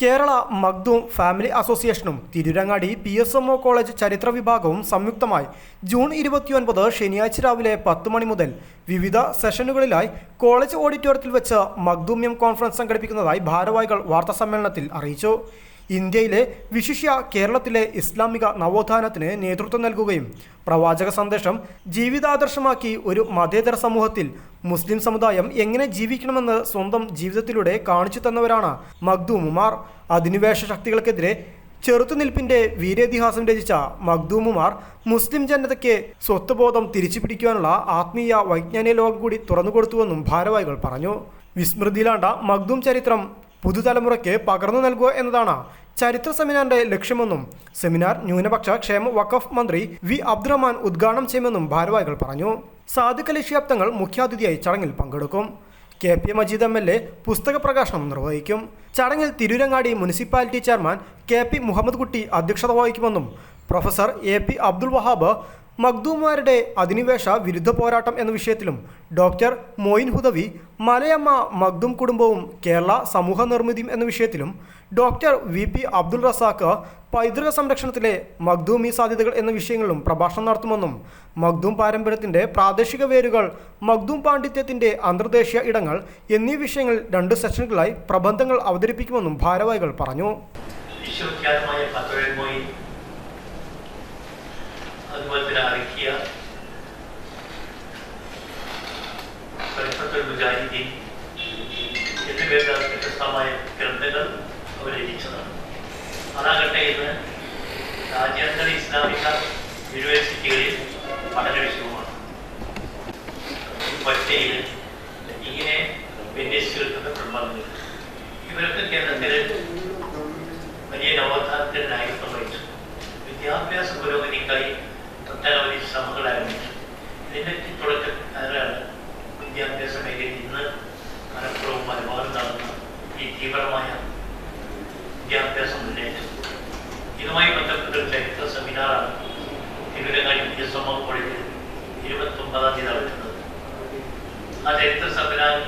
Kerala Makhdoom family അസോസിയേഷനും Tirurangadi P S M O college ചരിത്ര വിഭാഗവും സംയുക്തമായി ജൂൺ ഇരുപത്തിയൊൻപത് ശനിയാഴ്ച രാവിലെ പത്ത് മണി മുതൽ വിവിധ സെഷനുകളിലായി കോളേജ് ഓഡിറ്റോറിയത്തിൽ വെച്ച് മഗ്ദൂമ്യം കോൺഫറൻസ് സംഘടിപ്പിക്കുന്നതായി ഭാരവാഹികൾ വാർത്താസമ്മേളനത്തിൽ അറിയിച്ചു. ഇന്ത്യയിലെ വിശിഷ്യ കേരളത്തിലെ ഇസ്ലാമിക നവോത്ഥാനത്തിന് നേതൃത്വം നൽകുകയും പ്രവാചക സന്ദേശം ജീവിതാദർശമാക്കി ഒരു മതേതര സമൂഹത്തിൽ മുസ്ലിം സമുദായം എങ്ങനെ ജീവിക്കണമെന്ന് സ്വന്തം ജീവിതത്തിലൂടെ കാണിച്ചു തന്നവരാണ് മഗ്ദൂമുമാർ അധിനിവേശ ശക്തികൾക്കെതിരെ ചെറുത്തുനിൽപ്പിന്റെ വീരേതിഹാസം രചിച്ച മഗ്ദൂമുമാർ മുസ്ലിം ജനതയ്ക്ക് സ്വത്വബോധം തിരിച്ചു പിടിക്കുവാനുള്ള ആത്മീയ വൈജ്ഞാനിക ലോകം കൂടി തുറന്നുകൊടുത്തുവെന്നും ഭാരവാഹികൾ പറഞ്ഞു. വിസ്മൃതിയിലാണ്ട മഗ്ദൂം ചരിത്രം പുതുതലമുറയ്ക്ക് പകർന്നു നൽകുക എന്നതാണ് ചരിത്ര സെമിനാറിന്റെ ലക്ഷ്യമെന്നും സെമിനാർ ന്യൂനപക്ഷ ക്ഷേമ വഖഫ് മന്ത്രി വി അബ്ദുറഹ്മാൻ ഉദ്ഘാടനം ചെയ്യുമെന്നും ഭാരവാഹികൾ പറഞ്ഞു. സാധുക്ക ലക്ഷ്യാബ്ദങ്ങൾ മുഖ്യാതിഥിയായി ചടങ്ങിൽ പങ്കെടുക്കും. K P Majeed M L A പുസ്തക പ്രകാശനം നിർവഹിക്കും. ചടങ്ങിൽ Tirurangadi municipality chairman K P Muhammad Kutty അധ്യക്ഷത വഹിക്കുമെന്നും professor A P Abdul Wahab മഗ്ദൂമാരുടെ അധിനിവേശ വിരുദ്ധ പോരാട്ടം എന്ന വിഷയത്തിലും ഡോക്ടർ മോയിൻ ഹുദവി മലയമ്മ മഗ്ദൂം കുടുംബവും കേരള സമൂഹ നിർമ്മിതിയും എന്ന വിഷയത്തിലും doctor V P Abdul Razak പൈതൃക സംരക്ഷണത്തിലെ മഖ്ദൂമി സാധ്യതകൾ എന്ന വിഷയങ്ങളിലും പ്രഭാഷണം നടത്തുമെന്നും മഖ്ദൂം പാരമ്പര്യത്തിന്റെ പ്രാദേശിക വേരുകൾ മഖ്ദൂം പാണ്ഡിത്യത്തിന്റെ അന്തർദേശീയ ഇടങ്ങൾ എന്നീ വിഷയങ്ങളിൽ രണ്ട് സെഷനുകളായി പ്രബന്ധങ്ങൾ അവതരിപ്പിക്കുമെന്നും ഭാരവാഹികൾ പറഞ്ഞു മൊയ്ൻ അതുപോലെ തന്നെ അറക്കിയ പരിപ്പത്തുൽ മുജാഹിദീൻ എന്നിവയുടെ വ്യത്യസ്തമായ ഗ്രന്ഥങ്ങൾ അവർ രചിച്ചതാണ് അതാകട്ടെ ഇന്ന് രാജ്യാന്തര ഇസ്ലാമിക യൂണിവേഴ്സിറ്റികളിൽ പഠന വിഷയമാണ് പറ്റയിൽ ഇങ്ങനെ വിന്യസിച്ചിരിക്കുന്ന പ്രബന്ധങ്ങൾ ഇവരൊക്കെ കേരളത്തിൽ വലിയ നവോത്ഥാനത്തിന് നായകത്വം വഹിച്ചു വിദ്യാഭ്യാസ പുരോഗതിക്കായി ഒട്ടനവധി ശ്രമങ്ങൾ ആരംഭിച്ചു. ഇതിന്റെ തുടക്കക്കാരാണ് വിദ്യാഭ്യാസ മേഖലയിൽ ഇന്ന് മലബാറും നടന്ന ഈ തീവ്രമായ വിദ്യാഭ്യാസ മുന്നേറ്റം ഇതുമായി ബന്ധപ്പെട്ട ചരിത്ര സെമിനാറാണ് തിരുവരങ്ങാടി പി എസ് എം കോളേജിൽ ഇരുപത്തി ഒമ്പതാം തീയതി നടക്കുന്നത്. ആ ചരിത്ര സെമിനാറിൽ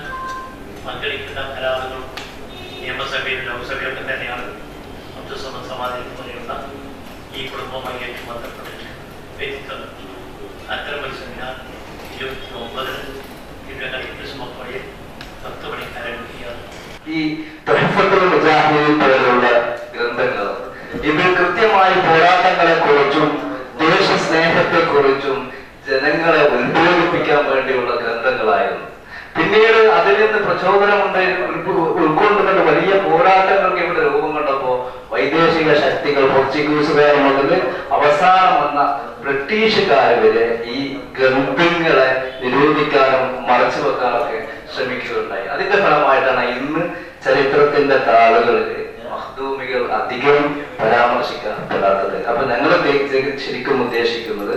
പങ്കെടുക്കുന്ന കലാകാരങ്ങളും നിയമസഭയിലും ലോക്സഭയിലൊക്കെ തന്നെയാണ് അബ്ദുസമ സമാധി പോലെയുള്ള ഈ കുടുംബവുമായി ഏറ്റവും ബന്ധപ്പെട്ടിട്ട് വ്യക്തിത്വം അത്തരം ഒരു സെമിനാർ ഇരുപത്തി ഒമ്പതിന് പത്ത് മണിക്ക് ആരംഭിക്കുകയാണ് ഈ തൊഹഫത്തുൽ മുജാഹിദീൻ പോലുള്ള ഗ്രന്ഥങ്ങൾ. ഇതിൽ കൃത്യമായി പോരാട്ടങ്ങളെ കുറിച്ചും ദേശസ്നേഹത്തെ കുറിച്ചും ജനങ്ങളെ ഉത്ബോധിപ്പിക്കാൻ വേണ്ടിയുള്ള ഗ്രന്ഥങ്ങളായിരുന്നു. പിന്നീട് അതിൽ നിന്ന് ഉൾക്കൊ- ഉൾക്കൊണ്ടുകൊണ്ട് വലിയ പോരാട്ടങ്ങൾക്ക് ഇവിടെ രൂപം കൊണ്ടപ്പോ വൈദേശിക ശക്തികൾ പോർച്ചുഗീസുകാർ മുതൽ അവസാനം വന്ന ബ്രിട്ടീഷുകാർ വരെ ഈ ഗ്രന്ഥങ്ങളെ നിരോധിക്കാനും മറച്ചു ശ്രമിക്കുകയുണ്ടായി അതിന്റെ ഫലമായിട്ടാണ് ഇന്ന് ചരിത്രത്തിന്റെ താളുകളിൽ മഹ്ദൂമികൾ അധികം പരാമർശിക്കപ്പെടാത്തത് അപ്പൊ ഞങ്ങൾ ശരിക്കും ഉദ്ദേശിക്കുന്നത്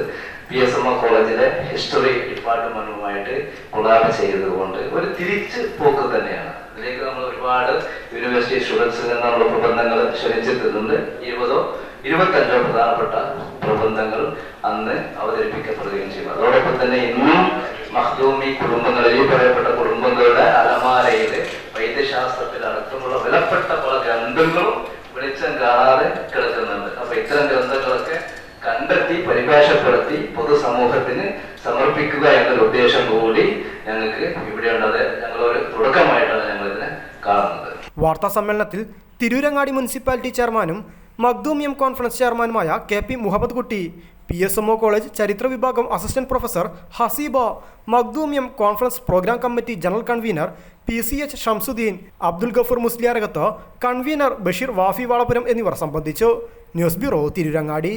പി എസ് എം ഒ കോളേജിലെ ഹിസ്റ്ററി ഡിപ്പാർട്ട്മെന്റുമായിട്ട് കൊളാബ് ചെയ്തതുകൊണ്ട് ഒരു തിരിച്ച് പോക്ക് തന്നെയാണ്. അതിലേക്ക് നമ്മൾ ഒരുപാട് യൂണിവേഴ്സിറ്റി സ്റ്റുഡൻസിൽ നിന്ന് നമ്മൾ പ്രബന്ധങ്ങൾ ക്ഷണിച്ചെത്തുന്നുണ്ട് ഇരുപതോ ഇരുപത്തഞ്ചോ പ്രധാനപ്പെട്ട പ്രബന്ധങ്ങൾ അന്ന് അവതരിപ്പിക്കപ്പെടുകയും ചെയ്യും അതോടൊപ്പം തന്നെ ഇന്നും മഹ്ദൂമി കുടുംബങ്ങളിൽ പറയപ്പെട്ട കുടുംബങ്ങളുടെ അലമാരയിൽ വൈദ്യശാസ്ത്രത്തിൽ അടക്കമുള്ള വിലപ്പെട്ട പല ഗ്രന്ഥങ്ങളും വെളിച്ചം കാണാതെ കിടക്കുന്നുണ്ട്. അപ്പൊ ഇത്തരം ഗ്രന്ഥങ്ങളൊക്കെ കണ്ടെത്തി പരിഭാഷപ്പെടുത്തി പൊതുസമൂഹത്തിന് സമർപ്പിക്കുക എന്നൊരു ഉദ്ദേശം കൂടി ഞങ്ങൾക്ക് ഇവിടെയുണ്ട് അത് ഞങ്ങളൊരു തുടക്കമായിട്ടാണ് ഞങ്ങൾ ഇതിനെ കാണുന്നത്. വാർത്താ സമ്മേളനത്തിൽ തിരൂരങ്ങാടി മുനിസിപ്പാലിറ്റി ചെയർമാനും മഗ്ദൂമിയം കോൺഫറൻസ് ചെയർമാനുമായ K P Muhammad Kutty P S M O college ചരിത്ര വിഭാഗം assistant professor Haseeba Makhdoomiyam conference program committee general convener P C H Shamsuddin Abdul Gafoor Musliyarakath convener Basheer Wafi Valapuram എന്നിവർ സംബന്ധിച്ചു. News bureau Tirurangadi.